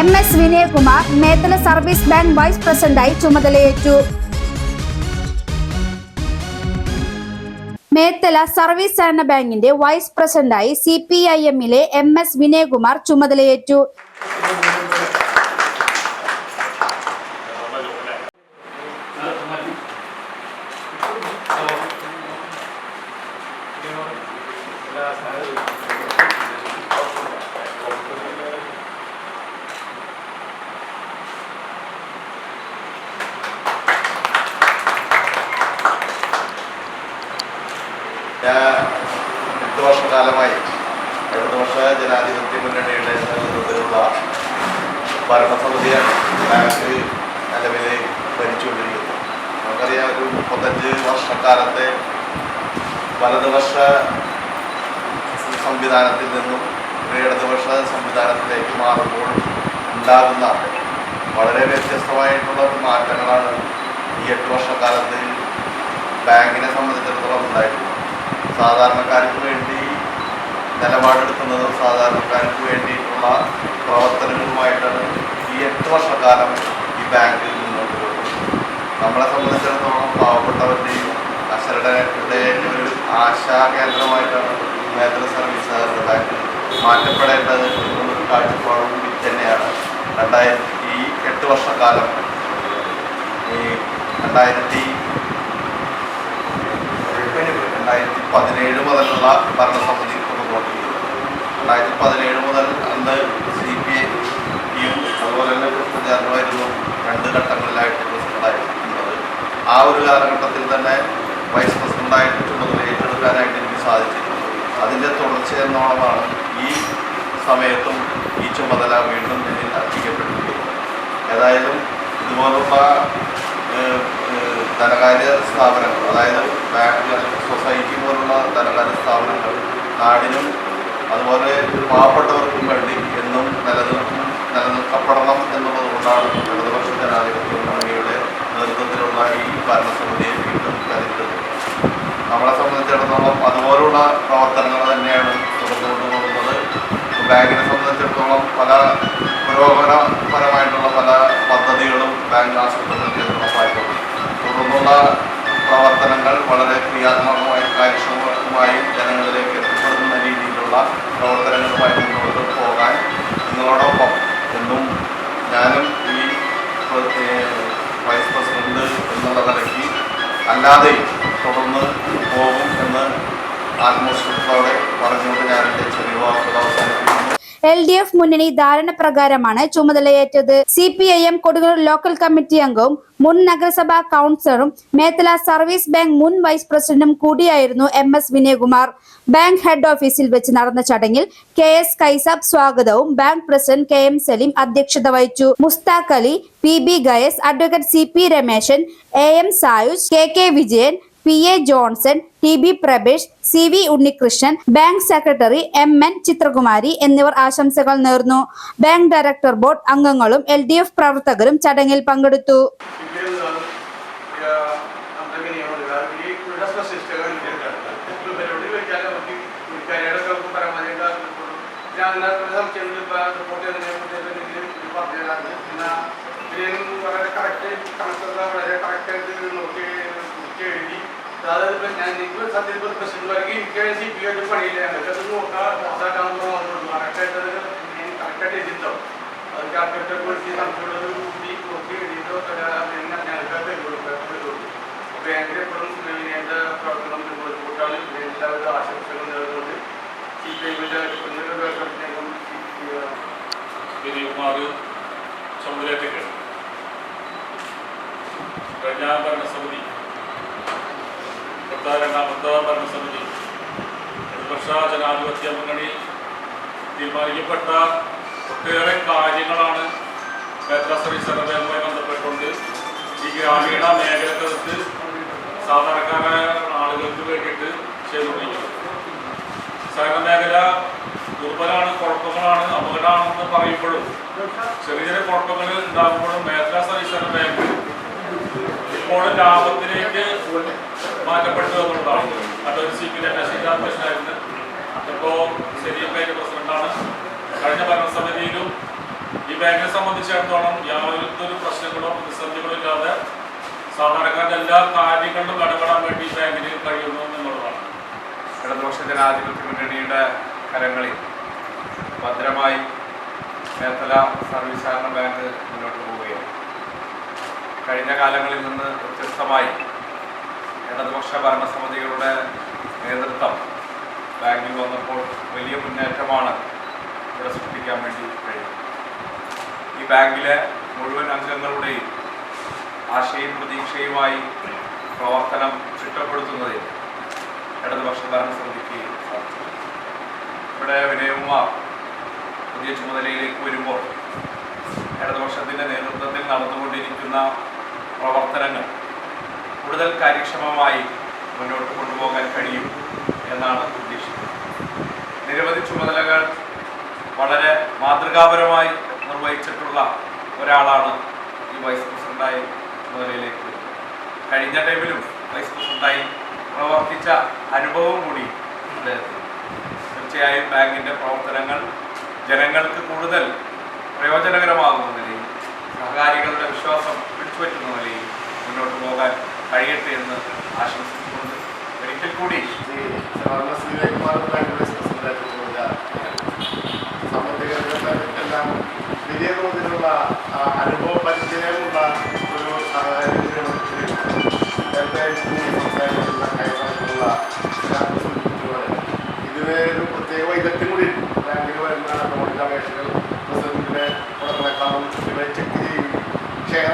M S Vinayakumar Methala service bank vice പ്രസിഡന്റായി ചുമതലയേറ്റു. Methala service സഹകരണ ബാങ്കിന്റെ വൈസ് പ്രസിഡന്റായി സി പി ഐ എമ്മിലെ എം എസ് വിനയകുമാർ ചുമതലയേറ്റു ഞാൻ എട്ട് വർഷക്കാലമായി ഇടതുപക്ഷ ജനാധിപത്യ മുന്നണിയുടെ നേതൃത്വത്തിലുള്ള ഭരണസമിതിയാണ് ബാങ്ക് നിലവിൽ ഭരിച്ചുകൊണ്ടിരിക്കുന്നത്. നമുക്കറിയാം ഒരു മുപ്പത്തഞ്ച് വർഷക്കാലത്തെ വലതുപക്ഷ സംവിധാനത്തിൽ നിന്നും ഒരു ഇടതുപക്ഷ സംവിധാനത്തിലേക്ക് മാറുമ്പോൾ ഉണ്ടാകുന്ന വളരെ വ്യത്യസ്തമായിട്ടുള്ള മാറ്റങ്ങളാണ് ഈ എട്ട് വർഷക്കാലത്ത് ബാങ്കിനെ സംബന്ധിച്ചിടത്തോളം ഉണ്ടായിട്ടുള്ളത്. സാധാരണക്കാർക്ക് വേണ്ടി നിലപാടെടുക്കുന്നതും സാധാരണക്കാർക്ക് വേണ്ടിയിട്ടുള്ള പ്രവർത്തനങ്ങളുമായിട്ടാണ് ഈ എട്ട് വർഷക്കാലം ഈ ബാങ്കിൽ മുന്നോട്ട് പോകുന്നത് നമ്മളെ സംബന്ധിച്ചിടത്തോളം പാവപ്പെട്ടവരുടെയും അശരണരുടെയും ഒരു ആശാ കേന്ദ്രമായിട്ടാണ് മേഖല സർവീസ് ബാങ്ക് മാറ്റപ്പെടേണ്ടത് എന്നൊരു കാഴ്ചപ്പാടും തന്നെയാണ്. രണ്ടായിരത്തി ഈ എട്ട് വർഷക്കാലം. ഈ രണ്ടായിരത്തി രണ്ടായിരത്തി പതിനേഴ് മുതലുള്ള ഭരണസമിതി റിപ്പോർട്ട് രണ്ടായിരത്തി പതിനേഴ് മുതൽ അന്ന് സി പി ഐയും അതുപോലെ തന്നെ കൃഷ്ണചാരനുമായിരുന്നു രണ്ട് ഘട്ടങ്ങളിലായിട്ട് പ്രസിഡന്റായിരുന്നത് ആ ഒരു കാലഘട്ടത്തിൽ തന്നെ വൈസ് പ്രസിഡന്റായിട്ട് ചുമതല ഏറ്റെടുക്കാനായിട്ട് എനിക്ക് സാധിച്ചിട്ടുണ്ട് അതിന്റെ തുടർച്ചയെന്നോളമാണ് ഈ സമയത്തും ഈ ചുമതല വീണ്ടും എന്നിൽ അർപ്പിക്കപ്പെട്ടിരിക്കുന്നത് ഏതായാലും ഇതുപോലുള്ള ധനകാര്യ സ്ഥാപനങ്ങൾ അതായത് ബാങ്കുകൾ സൊസൈറ്റി പോലുള്ള ധനകാര്യ സ്ഥാപനങ്ങൾ നാടിനും അതുപോലെ പാവപ്പെട്ടവർക്കും വേണ്ടി എന്നും നിലനിൽക്കും നിലനിൽക്കപ്പെടണം എന്നുള്ളത് കൊണ്ടാണ് ഇടതുപക്ഷ ജനാധിപത്യ മുന്നണിയുടെ നേതൃത്വത്തിലുള്ള ഈ ഭരണസമിതിയെ വീണ്ടും കരുതുന്നത് നമ്മളെ സംബന്ധിച്ചിടത്തോളം അല്ലാതെയും തുടർന്ന് പോകും എന്ന് ആത്മവിശ്വാസത്തോടെ പറഞ്ഞുകൊണ്ട് ഞാൻ എന്റെ ചെറിയ വാക്കുകൾ അവസാനിപ്പിക്കുന്നു. എൽ ഡി എഫ് മുന്നണി ധാരണ പ്രകാരമാണ് ചുമതലയേറ്റത് C P I M Kodungallur local committee അംഗവും മുൻ നഗരസഭാ കൗൺസിലറും മേത്തല സർവീസ് ബാങ്ക് മുൻ വൈസ് പ്രസിഡന്റും കൂടിയായിരുന്നു M S Vinayakumar. Bank head ഓഫീസിൽ വെച്ച് നടന്ന ചടങ്ങിൽ കെ എസ് കൈസാബ് സ്വാഗതവും bank president K M Saleem അധ്യക്ഷത വഹിച്ചു. Mushtaq Ali P B Gayas advocate C P Rameshan A M Sayuj K K Vijayan P. A. Johnson T. B. Prabhesh C. V. Unnikrishnan bank secretary M. N. Chithrakumari എന്നിവർ ആശംസകൾ നേർന്നു. Bank director board അംഗങ്ങളും L. D. F. പ്രവർത്തകരും ചടങ്ങിൽ പങ്കെടുത്തു. അതായത് ഞാൻ നിങ്ങൾ സത്യത്തിൽ വരെങ്കിൽ എനിക്ക് സി പി ആയിട്ട് പണിയില്ല? ഞങ്ങൾക്ക് നോക്കാം മോശമാക്കാൻ കറക്റ്റായിട്ട് കറക്റ്റായിട്ട് എഴുതിട്ടോ? അത് കറക്റ്റായിട്ട് കൊടുത്തി നമുക്കുള്ളത് കൂട്ടി നോക്കി എഴുതിയിട്ടോ? ഞങ്ങൾക്ക് തരുള്ളൂ ബാങ്കിൽ എപ്പോഴും എന്റെ പ്രവർത്തനം മുമ്പോട്ടാണ് എല്ലാവിധ ആശംസകളും നേർന്നുകൊണ്ട് സി പി ഐമിന്റെ ഞങ്ങൾ വിനയകുമാർ ചുമതലയേറ്റൊക്കെയാണ് കഴിഞ്ഞ ഭരണസമിതി ഇപ്പോഴത്തെ രണ്ടാമത്തെ ഭരണസമിതി ഇടതുപക്ഷ ജനാധിപത്യ മുന്നണിയിൽ തീരുമാനിക്കപ്പെട്ട ഒട്ടേറെ കാര്യങ്ങളാണ് മേഖലാ സർവീസ് സർവേയുമായി ബന്ധപ്പെട്ടുകൊണ്ട് ഈ ഗ്രാമീണ മേഖലക്കകത്ത് സാധാരണക്കാരായ ആളുകൾക്ക് വേണ്ടിയിട്ട് ചെയ്തുകൊണ്ടിരിക്കുന്നത്. സഹകരണ മേഖല ദുർബലമാണ് കുഴപ്പങ്ങളാണ് അപകടമാണെന്ന് പറയുമ്പോഴും ചെറിയ ചെറിയ കുഴപ്പങ്ങൾ ഉണ്ടാകുമ്പോഴും മേഖലാ സർവീസ് ബാങ്ക് ഇപ്പോൾ ലാഭത്തിലേക്ക് മാറ്റപ്പെട്ടു എന്നുള്ളതാണ് അതൊരു സി പി ഇപ്പോൾ ബാങ്ക് പ്രസിഡന്റാണ്. കഴിഞ്ഞ ഭരണസമിതിയിലും ഈ ബാങ്കിനെ സംബന്ധിച്ചിടത്തോളം യാതൊരു പ്രശ്നങ്ങളോ പ്രതിസന്ധികളോ ഇല്ലാതെ സാധാരണക്കാരുടെ എല്ലാ കാര്യങ്ങളിലും ഇടപെടാൻ വേണ്ടി ബാങ്കിന് കഴിയുന്നു എന്നുള്ളതാണ്. ഇടതുപക്ഷ ജനാധിപത്യ മുന്നണിയുടെ കരങ്ങളിൽ ഭദ്രമായി മേത്തല സർവീസ് ബാങ്ക് മുന്നോട്ട് പോവുകയാണ്. കഴിഞ്ഞ കാലങ്ങളിൽ നിന്ന് വ്യത്യസ്തമായി ഇടതുപക്ഷ ഭരണസമിതികളുടെ നേതൃത്വം ബാങ്കിൽ വന്നപ്പോൾ വലിയ മുന്നേറ്റമാണ് ഇവിടെ സൃഷ്ടിക്കാൻ വേണ്ടി കഴിയും ഈ ബാങ്കിലെ മുഴുവൻ അംഗങ്ങളുടെയും ആശയും പ്രതീക്ഷയുമായി പ്രവർത്തനം ചിട്ടപ്പെടുത്തുന്നതിൽ ഇടതുപക്ഷ ഭരണസമിതിക്ക് സാധിച്ചു. ഇവിടെ വിനയകുമാർ പുതിയ ചുമതലയിലേക്ക് വരുമ്പോൾ ഇടതുപക്ഷത്തിന്റെ നേതൃത്വത്തിൽ നടന്നുകൊണ്ടിരിക്കുന്ന പ്രവർത്തനങ്ങൾ കൂടുതൽ കാര്യക്ഷമമായി മുന്നോട്ട് കൊണ്ടുപോകാൻ കഴിയും എന്നാണ് ഉദ്ദേശിക്കുന്നത്. നിരവധി ചുമതലകൾ വളരെ മാതൃകാപരമായി നിർവഹിച്ചിട്ടുള്ള ഒരാളാണ് ഈ വൈസ് പ്രസിഡന്റായി ചുമതലയിലേക്ക് കഴിഞ്ഞ ടൈമിലും വൈസ് പ്രസിഡന്റായി പ്രവർത്തിച്ച അനുഭവം കൂടി അദ്ദേഹത്തിന്. തീർച്ചയായും ബാങ്കിന്റെ പ്രവർത്തനങ്ങൾ ജനങ്ങൾക്ക് കൂടുതൽ പ്രയോജനകരമാകുന്ന നിലയിൽ സഹകാരികളുടെ വിശ്വാസം പിടിച്ചുപറ്റുന്ന നിലയിൽ മുന്നോട്ട് പോകാൻ കഴിയട്ടെ എന്ന് ആശംസിച്ചുകൊണ്ട് ഒരിക്കൽ കൂടി എല്ലാം അനുഭവ പരിചയമുള്ള ഒരു ഇതിന് ഒരു പ്രത്യേക വൈദഗ്ധ്യം കൂടി. ബാങ്കിൽ വരുന്ന ലോണിന്റെ അപേക്ഷകൾ പ്രസിഡന്റിനെ ഉടമക്കാളും ഇവരെ ചെക്ക് ചെയ്യും ഷെയർ